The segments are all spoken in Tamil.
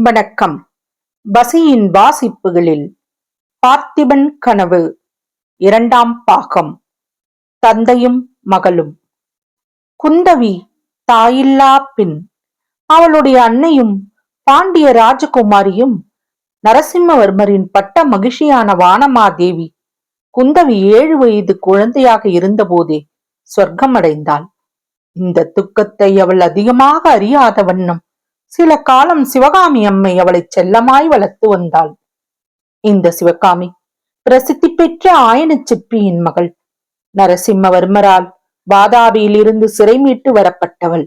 வணக்கம். பசியின் வாசிப்புகளில் பார்த்திபன் கனவு இரண்டாம் பாகம். தந்தையும் மகளும். குந்தவி தாயில்லா பின் அவளுடைய அன்னையும் பாண்டிய ராஜகுமாரியும் நரசிம்மவர்மரின் பட்ட மகிழ்ச்சியான வானமாதேவி குந்தவி ஏழு வயது குழந்தையாக இருந்தபோதே சொர்க்கம் அடைந்தாள் இந்த துக்கத்தை அவள் அதிகமாக அறியாத வண்ணம் சில காலம் சிவகாமி அம்மை அவளை செல்லமாய் வளர்த்து வந்தாள். இந்த சிவகாமி பிரசித்தி பெற்ற ஆயன சிற்பியின் மகள். நரசிம்மவர்மரால் பாதாபியிலிருந்து சிறை மீட்டு வரப்பட்டவள்.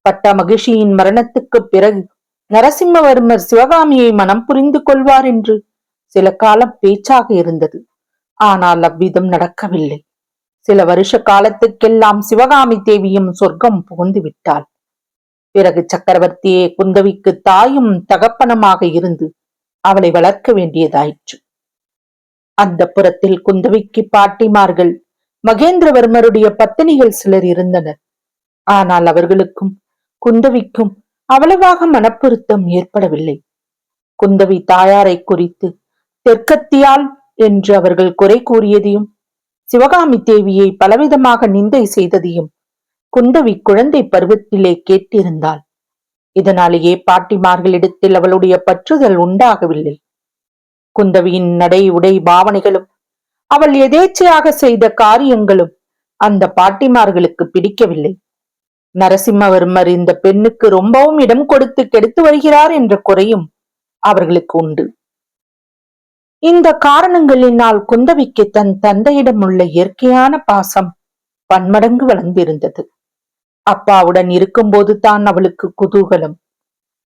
பட்ட மகிழ்ச்சியின் மரணத்துக்குப் பிறகு நரசிம்மவர்மர் சிவகாமியை மனம் புரிந்து கொள்வார் என்று சில காலம் பேச்சாக இருந்தது. ஆனால் அவ்விதம் நடக்கவில்லை. சில வருஷ காலத்துக்கெல்லாம் சிவகாமி தேவியும் சொர்க்கம் புகுந்து விட்டாள். பிறகு சக்கரவர்த்தியே குந்தவிக்கு தாயும் தகப்பனமாக இருந்து அவளை வளர்க்க வேண்டியதாயிற்று. அந்த புறத்தில் குந்தவிக்கு பாட்டிமார்கள் மகேந்திரவர்மருடைய பத்தினிகள் சிலர் இருந்தனர். ஆனால் அவர்களுக்கும் குந்தவிக்கும் அவ்வளவாக மனப்பொருத்தம் ஏற்படவில்லை. குந்தவி தாயாரை குறித்து தெற்கத்தியால் என்று அவர்கள் குறை கூறியதையும் சிவகாமி தேவியை பலவிதமாக நிந்தை செய்ததையும் குந்தவி குழந்தை பருவத்திலே கேட்டிருந்தாள். இதனாலேயே பாட்டிமார்களிடத்தில் அவளுடைய பற்றுதல் உண்டாகவில்லை. குந்தவியின் நடை உடை பாவனைகளும் அவள் எதேச்சையாக செய்த காரியங்களும் அந்த பாட்டிமார்களுக்கு பிடிக்கவில்லை. நரசிம்மவர்மர் இந்த பெண்ணுக்கு ரொம்பவும் இடம் கொடுத்து கெடுத்து வருகிறார் என்ற குறையும் அவர்களுக்கு உண்டு. இந்த காரணங்களினால் குந்தவிக்கு தன் தந்தையிடம் உள்ள இயற்கையான பாசம் பன்மடங்கு வளர்ந்திருந்தது. அப்பாவுடன் இருக்கும்போது தான் அவளுக்கு குதூகலம்.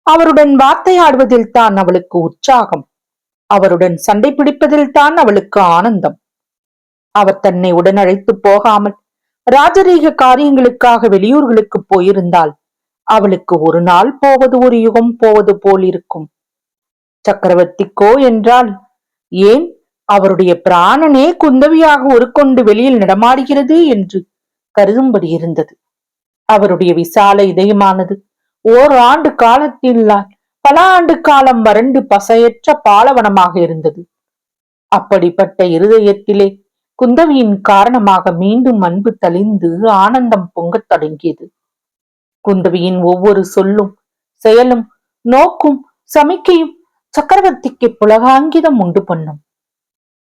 அவருடன் வார்த்தையாடுவதில் தான் அவளுக்கு உற்சாகம். அவருடன் சண்டை பிடிப்பதில் தான் அவளுக்கு ஆனந்தம். அவர் தன்னை உடன் அழைத்து போகாமல் ராஜரீக காரியங்களுக்காக வெளியூர்களுக்கு போயிருந்தால் அவளுக்கு ஒரு நாள் போவது ஒரு யுகம் போவது போல் இருக்கும். சக்கரவர்த்திக்கோ என்றால் ஏன் அவருடைய பிராணனே குந்தவியாக ஒரு கொண்டு வெளியில் நடமாடுகிறது என்று கருதும்படி இருந்தது. அவருடைய விசால இதயமானது. ஓர் ஆண்டு காலத்தில் பல ஆண்டு காலம் வறண்டு பசையற்ற பாலவனமாக இருந்தது. அப்படிப்பட்ட இருதயத்திலே குந்தவியின் காரணமாக மீண்டும் அன்பு தளிந்து ஆனந்தம் பொங்கத் தொடங்கியது. குந்தவியின் ஒவ்வொரு சொல்லும் செயலும் நோக்கும் சமிக்கையும் சக்கரவர்த்திக்கு புலகாங்கிதம் உண்டு பண்ணும்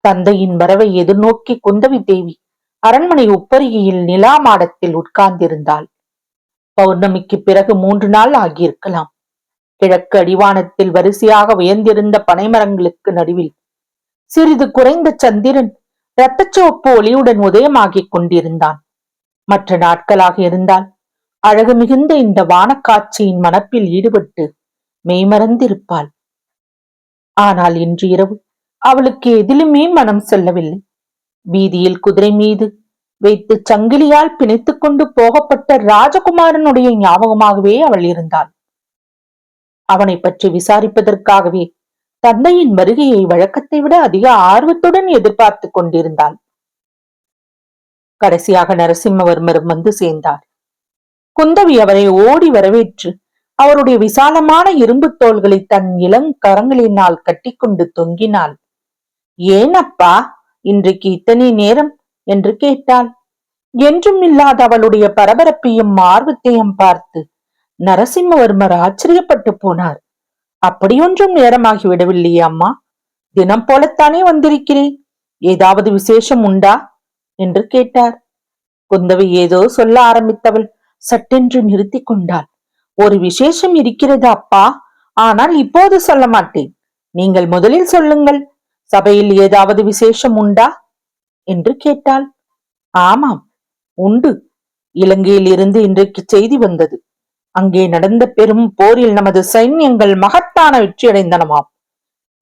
தந்தையின் வரவை எதிர்நோக்கி குந்தவி தேவி அரண்மனை உப்பரியில் நிலா மாடத்தில் உட்கார்ந்திருந்தாள். பௌர்ணமிக்கு பிறகு மூன்று நாள் ஆகியிருக்கலாம். கிழக்கு அடிவானத்தில் வரிசையாக உயர்ந்திருந்த பனைமரங்களுக்கு நடுவில் சிறிது குறைந்த சந்திரன் இரத்தச்சிவப்பு ஒளியுடன் உதயமாகிக் கொண்டிருந்தான். மற்ற நாட்களாக இருந்தால் அழகு மிகுந்த இந்த வானக்காட்சியின் மனப்பில் ஈடுபட்டு மெய்மறந்திருப்பாள். ஆனால் இன்று இரவு அவளுக்கு எதிலுமே மனம் செல்லவில்லை. வீதியில் குதிரை மீது வைத்து சங்கிலியால் பிணைத்துக் கொண்டு போகப்பட்ட ராஜகுமாரனுடைய ஞாபகமாகவே அவள் இருந்தாள். அவனை பற்றி விசாரிப்பதற்காகவே தந்தையின் வருகையை வழக்கத்தை விட அதிக ஆர்வத்துடன் எதிர்பார்த்து கொண்டிருந்தாள். கடைசியாக நரசிம்மவர்மரும் வந்து சேர்ந்தார். குந்தவி அவரை ஓடி வரவேற்று அவருடைய விசாலமான இரும்பு தோள்களை தன் இளங்கரங்களினால் கட்டிக்கொண்டு தொங்கினாள். ஏனப்பா இன்றைக்கு இத்தனை நேரம் என்று கேட்டாள். என்றும் இல்லாத அவளுடைய பரபரப்பையும் ஆர்வத்தையும் பார்த்து நரசிம்மவர்மர் ஆச்சரியப்பட்டு போனார். அப்படியொன்றும் நேரமாகி விடவில்லையே அம்மா. தினம் போலத்தானே வந்திருக்கிறேன் ஏதாவது விசேஷம் உண்டா? என்று கேட்டார். குந்தவை ஏதோ சொல்ல ஆரம்பித்தவள் சட்டென்று நிறுத்தி கொண்டாள். ஒரு விசேஷம் இருக்கிறது அப்பா. ஆனால் இப்போது சொல்ல மாட்டேன். நீங்கள் முதலில் சொல்லுங்கள். சபையில் ஏதாவது விசேஷம் உண்டா? என்று கேட்டாள். ஆமாம் உண்டு. இலங்கையிலிருந்து இன்றைக்கு செய்தி வந்தது. அங்கே நடந்த பெரும் போரில் நமது சைன்யங்கள் மகத்தான வெற்றியடைந்தனமாம்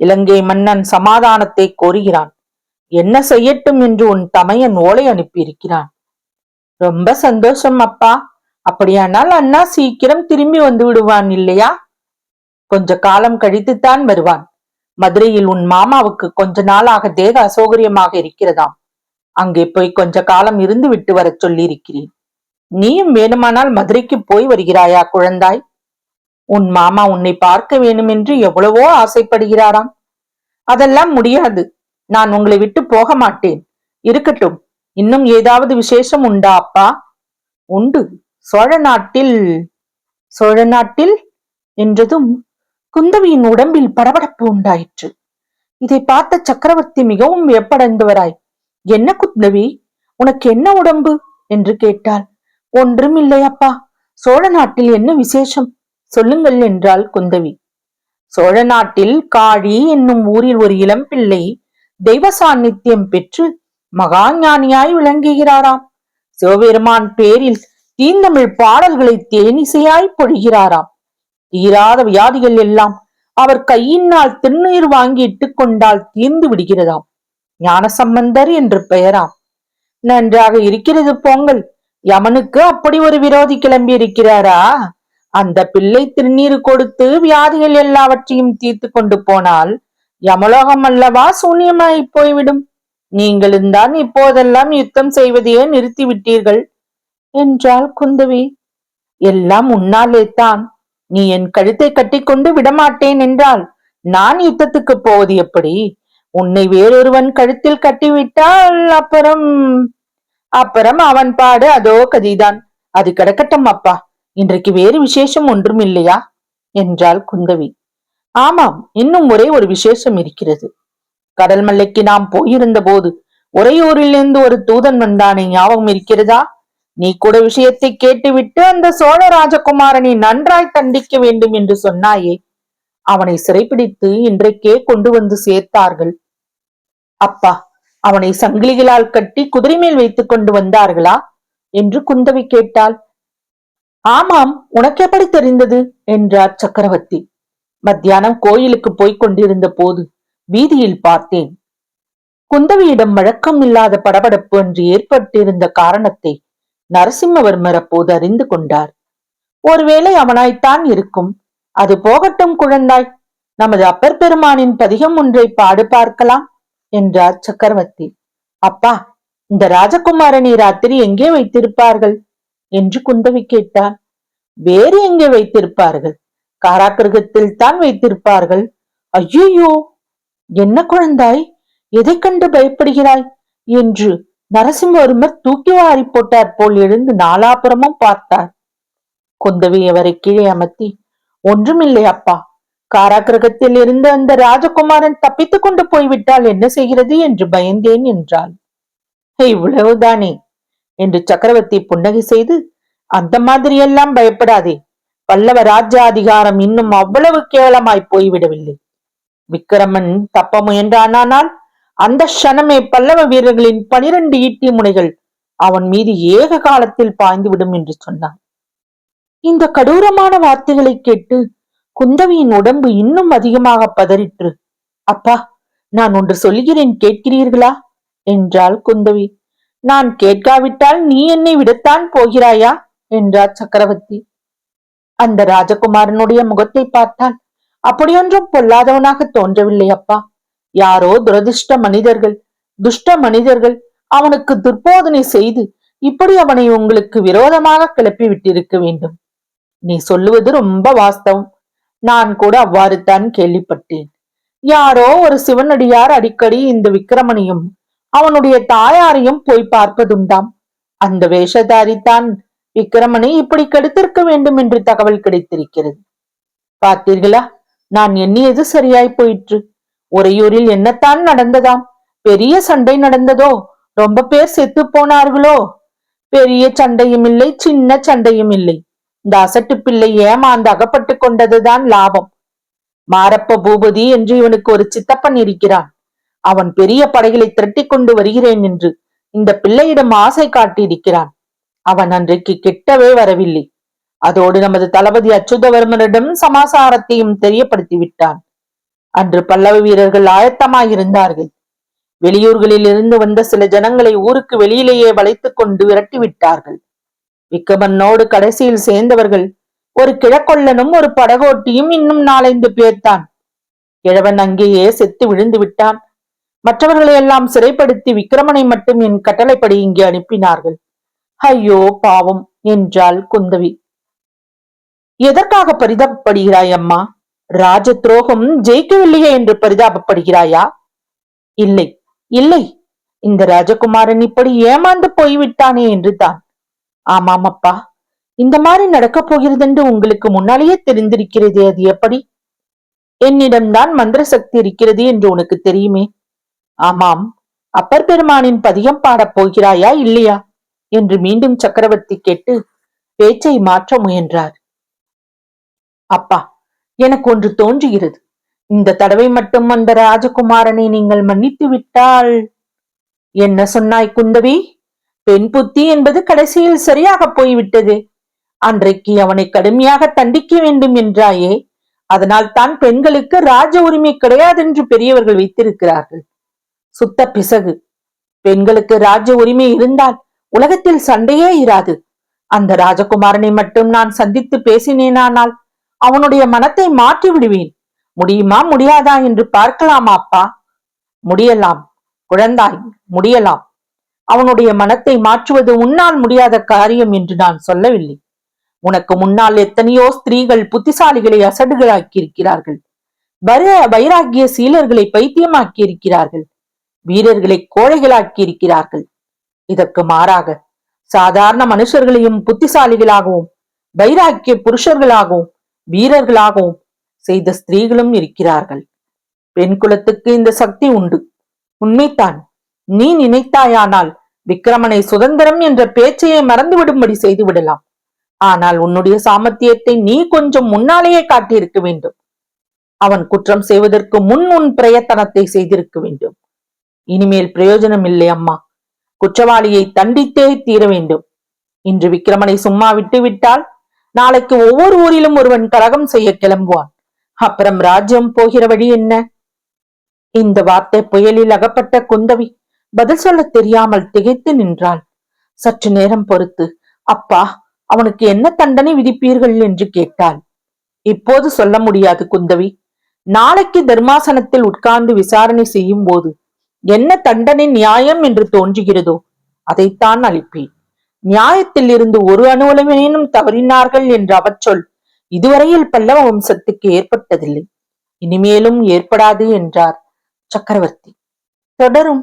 இலங்கை மன்னன் சமாதானத்தை கோருகிறான். என்ன செய்யட்டும் என்று உன் தமையன் ஓலை அனுப்பியிருக்கிறான். ரொம்ப சந்தோஷம் அப்பா. அப்படியானால் அண்ணா சீக்கிரம் திரும்பி வந்து விடுவான் இல்லையா? கொஞ்ச காலம் கழித்துத்தான் வருவான். மதுரையில் உன் மாமாவுக்கு கொஞ்ச நாளாக தேக அசௌகரியமாக இருக்கிறதாம். அங்கே போய் கொஞ்ச காலம் இருந்து விட்டு வரச் சொல்லியிருக்கிறேன். நீயும் வேணுமானால் மதுரைக்கு போய் வருகிறாயா குழந்தாய்? உன் மாமா உன்னை பார்க்க வேண்டும் என்று எவ்வளவோ ஆசைப்படுகிறாராம். அதெல்லாம் முடியாது. நான் உங்களை விட்டு போக மாட்டேன். இருக்கட்டும் இன்னும் ஏதாவது விசேஷம் உண்டா அப்பா? உண்டு. சோழ நாட்டில் சோழ நாட்டில் என்றதும் குந்தவியின் உடம்பில் படபடப்பு உண்டாயிற்று. இதை பார்த்த சக்கரவர்த்தி மிகவும் வியப்படைந்தவராய். என்ன குந்தவி உனக்கு என்ன உடம்பு? என்று கேட்டாள். ஒன்றும் இல்லை அப்பா. சோழ நாட்டில் என்ன விசேஷம்? சொல்லுங்கள் என்றாள் குந்தவி. சோழ நாட்டில் காழி என்னும் ஊரில் ஒரு இளம் பிள்ளை தெய்வ சாநித்தியம் பெற்று மகா ஞானியாய் விளங்குகிறாராம். சிவபெருமான் பேரில் தீந்தமிழ் பாடல்களை தேனிசையாய் பொழிகிறாராம். தீராத வியாதிகள் எல்லாம் அவர் கையினால் திருநீர் வாங்கி இட்டுக் கொண்டால் தீர்ந்து விடுகிறதாம். ஞானசம்பந்தர் என்று பெயராம். நன்றாக இருக்கிறது போங்கள். யமனுக்கு அப்படி ஒரு விரோதி கிளம்பி இருக்கிறாரா அந்த பிள்ளை திருநீர் கொடுத்து வியாதிகள் எல்லாவற்றையும் தீர்த்து கொண்டு போனால் யமலோகம் அல்லவா சூன்யமாய் போய்விடும். நீங்களும் தான் இப்போதெல்லாம் யுத்தம் செய்வதையே நிறுத்திவிட்டீர்கள். என்றாள் குந்தவி. எல்லாம் உன்னாலே தான். நீ என் கழுத்தை கட்டிக்கொண்டு விடமாட்டேன் என்றால் நான் யுத்தத்துக்கு போவது எப்படி? உன்னை வேறொருவன் கழுத்தில் கட்டிவிட்டால் அப்புறம் அப்புறம் அவன் பாடு அதோ கதிதான். அது கிடக்கட்டும் அப்பா. இன்றைக்கு வேறு விசேஷம் ஒன்றும் இல்லையா என்றாள் குந்தவி. ஆமாம் இன்னும் ஒரே ஒரு விசேஷம் இருக்கிறது. கடல் மல்லைக்கு நாம் போயிருந்த போது உறையூரிலிருந்து ஒரு தூதன் வந்தானே ஞாபகம் இருக்கிறதா? நீ கூட விஷயத்தை கேட்டுவிட்டு அந்த சோழ ராஜகுமாரனை நன்றாய் தண்டிக்க வேண்டும் என்று சொன்னாயே. அவனை சிறைப்பிடித்து இன்றைக்கே கொண்டு வந்து சேர்த்தார்கள். அப்பா அவனை சங்கிலிகளால் கட்டி குதிரை மேல் வைத்துக் கொண்டு வந்தார்களா? என்று குந்தவி கேட்டாள். ஆமாம் உனக்கு எப்படி தெரிந்தது? என்றார் சக்கரவர்த்தி. மத்தியானம் கோயிலுக்கு போய்க் கொண்டிருந்த போது வீதியில் பார்த்தேன். குந்தவியிடம் வழக்கம் இல்லாத படபடப்பு என்று ஏற்பட்டிருந்த காரணத்தை நரசிம்மவர்மர் அப்போது அறிந்து கொண்டார். ஒருவேளை அவனாய்த்தான் இருக்கும். அது போகட்டும் குழந்தாய். நமது அப்பர் பெருமானின் பதிகம் ஒன்றை பாடு பார்க்கலாம் என்றார் சக்கரவர்த்தி. அப்பா இந்த ராஜகுமாரனை ராத்திரி எங்கே வைத்திருப்பார்கள்? என்று குந்தவி கேட்டார் வேறு எங்கே வைத்திருப்பார்கள்? காராக்கிரகத்தில் தான் வைத்திருப்பார்கள். ஐயோ என்ன குழந்தாய்? எதை கண்டு பயப்படுகிறாய்? என்று நரசிம்மவர்மர் தூக்கி வாரி போட்டார் போல் எழுந்து நாலாபுரமும் பார்த்தார். குந்தவி அவரை கீழே அமர்த்தி ஒன்றுமில்லை அப்பா காராகிரகத்தில் இருந்த அந்த ராஜகுமாரன் தப்பித்துக் கொண்டு போய்விட்டால் என்ன செய்கிறது என்று பயந்தேன் என்றாள். இவ்வளவுதானே? என்று சக்கரவர்த்தி புன்னகை செய்து அந்த மாதிரியெல்லாம் பயப்படாதே. பல்லவ ராஜ்யாதிகாரம் இன்னும் அவ்வளவு கேவலமாய் போய்விடவில்லை. விக்கிரமன் தப்ப முயன்றானால் அந்த க்ஷணமே பல்லவ வீரர்களின் பனிரெண்டு ஈட்டி முனைகள் அவன் மீது ஏக காலத்தில் பாய்ந்து விடும் என்று சொன்னான். இந்த கடூரமான வார்த்தைகளை கேட்டு குந்தவியின் உடம்பு இன்னும் அதிகமாக பதறிற்று. அப்பா நான் ஒன்று சொல்கிறேன் கேட்கிறீர்களா? என்றாள் குந்தவி. நான் கேட்காவிட்டால் நீ என்னை விடத்தான் போகிறாயா? என்றார் சக்கரவர்த்தி. அந்த ராஜகுமாரனுடைய முகத்தை பார்த்தால் அப்படியொன்றும் பொல்லாதவனாக தோன்றவில்லை அப்பா. யாரோ துரதிருஷ்ட மனிதர்கள் துஷ்ட மனிதர்கள் அவனுக்கு துர்போதனை செய்து இப்படி அவனை உங்களுக்கு விரோதமாக கிளப்பி விட்டிருக்க வேண்டும். நீ சொல்லுவது ரொம்ப வாஸ்தவம். நான் கூட அவ்வாறு தான் கேள்விப்பட்டேன். யாரோ ஒரு சிவனடியார் அடிக்கடி இந்த விக்கிரமனையும் அவனுடைய தாயாரையும் போய் பார்ப்பதுண்டாம். அந்த வேஷதாரி தான் விக்கிரமனை இப்படி கெடுத்திருக்க வேண்டும் என்று தகவல் கிடைத்திருக்கிறது. பார்த்தீர்களா? நான் எண்ணியது சரியாய் போயிற்று. உறையூரில் என்னத்தான் நடந்ததாம்? பெரிய சண்டை நடந்ததோ? ரொம்ப பேர் செத்து போனார்களோ? பெரிய சண்டையும் இல்லை சின்ன சண்டையும் இல்லை. இந்த அசட்டு பிள்ளை ஏமாந்து அகப்பட்டு கொண்டதுதான் லாபம். மாரப்ப பூபதி என்று இவனுக்கு ஒரு சித்தப்பன் இருக்கிறான். அவன் பெரிய படைகளை திரட்டி கொண்டு வருகிறேன் என்று இந்த பிள்ளையிடம் ஆசை காட்டியிருக்கிறான். அவன் அன்றைக்கு கிட்டவே வரவில்லை. அதோடு நமது தளபதி அச்சுதவர்மனிடம் சமாசாரத்தையும் தெரியப்படுத்தி விட்டான் அன்று பல்லவ வீரர்கள் ஆயத்தமாயிருந்தார்கள். வெளியூர்களில் இருந்து வந்த சில ஜனங்களை ஊருக்கு வெளியிலேயே வளைத்துக் கொண்டு விரட்டி விட்டார்கள் விக்கமன்னோடு கடைசியில் சேர்ந்தவர்கள் ஒரு கிழக்கொள்ளனும் ஒரு படகோட்டியும் இன்னும் நாலைந்து பேர்தான் கிழவன் அங்கேயே செத்து விழுந்து விட்டான். மற்றவர்களை எல்லாம் சிறைப்படுத்தி விக்கிரமனை மட்டும் என் கட்டளைப்படி இங்கே அனுப்பினார்கள். ஐயோ பாவம் என்றாள் குந்தவி. எதற்காக பரிதாபப்படுகிறாய் அம்மா? ராஜ துரோகம் ஜெயிக்கவில்லையே என்று பரிதாபப்படுகிறாயா? இல்லை இல்லை இந்த ராஜகுமாரன் இப்படி ஏமாந்து போய்விட்டானே என்று தான். ஆமாமப்பா. இந்த மாதிரி நடக்கப் போகிறதென்று உங்களுக்கு முன்னாலேயே தெரிந்திருக்கிறது அது எப்படி? என்னிடம்தான் மந்திர சக்தி இருக்கிறது என்று உனக்கு தெரியுமே. ஆமாம் அப்பர் பெருமானின் பதிகம் பாடப் போகிறாயா இல்லையா? என்று மீண்டும் சக்கரவர்த்தி கேட்டு பேச்சை மாற்ற முயன்றார். அப்பா எனக்கு ஒன்று தோன்றுகிறது. இந்த தடவை மட்டும் அந்த ராஜகுமாரனை நீங்கள் மன்னித்து விட்டால். என்ன சொன்னாய் குந்தவி? பெண் புத்தி என்பது கடைசியில் சரியாக போய்விட்டது. அன்றைக்கு அவனை கடுமையாக தண்டிக்க வேண்டும் என்றாயே அதனால் தான் பெண்களுக்கு ராஜ உரிமை கிடையாதென்று பெரியவர்கள் வைத்திருக்கிறார்கள். சுத்த பிசகு. பெண்களுக்கு ராஜ உரிமை இருந்தால் உலகத்தில் சண்டையே இராது. அந்த ராஜகுமாரனை மட்டும் நான் சந்தித்து பேசினேனானால் அவனுடைய மனத்தை மாற்றி விடுவேன். முடியுமா முடியாதா என்று பார்க்கலாமா அப்பா? முடியலாம். குழந்தாய் முடியலாம். அவனுடைய மனத்தை மாற்றுவது உன்னால் முடியாத காரியம் என்று நான் சொல்லவில்லை. உனக்கு முன்னால் எத்தனையோ ஸ்திரீகள் புத்திசாலிகளை அசடுகளாக்கி இருக்கிறார்கள் வர வைராகிய சீலர்களை பைத்தியமாக்கி இருக்கிறார்கள் வீரர்களை கோழைகளாக்கி இருக்கிறார்கள் இதற்கு மாறாக சாதாரண மனுஷர்களையும் புத்திசாலிகளாகவும் வைராக்கிய புருஷர்களாகவும் வீரர்களாகவும் செய்த ஸ்திரீகளும் இருக்கிறார்கள். பெண் குலத்துக்கு இந்த சக்தி உண்டு. உண்மைத்தான் நீ நினைத்தாயானால் விக்கிரமனை சுதந்திரம் என்ற பேச்சையை மறந்துவிடும்படி செய்து விடலாம். ஆனால் உன்னுடைய சாமர்த்தியத்தை நீ கொஞ்சம் முன்னாலேயே காட்டியிருக்க வேண்டும். அவன் குற்றம் செய்வதற்கு முன் உன் பிரயத்தனத்தை செய்திருக்க வேண்டும். இனிமேல் பிரயோஜனம் இல்லை அம்மா. குற்றவாளியை தண்டித்தே தீர வேண்டும். இன்று விக்கிரமனை சும்மா விட்டு விட்டால் நாளைக்கு ஒவ்வொரு ஊரிலும் ஒருவன் கலகம் செய்ய கிளம்புவான். அப்புறம் ராஜ்யம் போகிற வழி என்ன? இந்த வார்த்தை புயலில் அகப்பட்ட குந்தவி. பதில் சொல்ல தெரியாமல் திகைத்து நின்றாள். சற்று நேரம் பொறுத்து அப்பா அவனுக்கு என்ன தண்டனை விதிப்பீர்கள்? என்று கேட்டாள். இப்போது சொல்ல முடியாது குந்தவி. நாளைக்கு தர்மாசனத்தில் உட்கார்ந்து விசாரணை செய்யும் போது என்ன தண்டனை நியாயம் என்று தோன்றுகிறதோ அதைத்தான் அளிப்பேன். நியாயத்தில் இருந்து ஒரு அணுவலவேனும் தவறினார்கள் என்ற அவச்சொல் இதுவரையில் பல்லவ வம்சத்துக்கு ஏற்பட்டதில்லை. இனிமேலும் ஏற்படாது என்றார் சக்கரவர்த்தி. தொடரும்.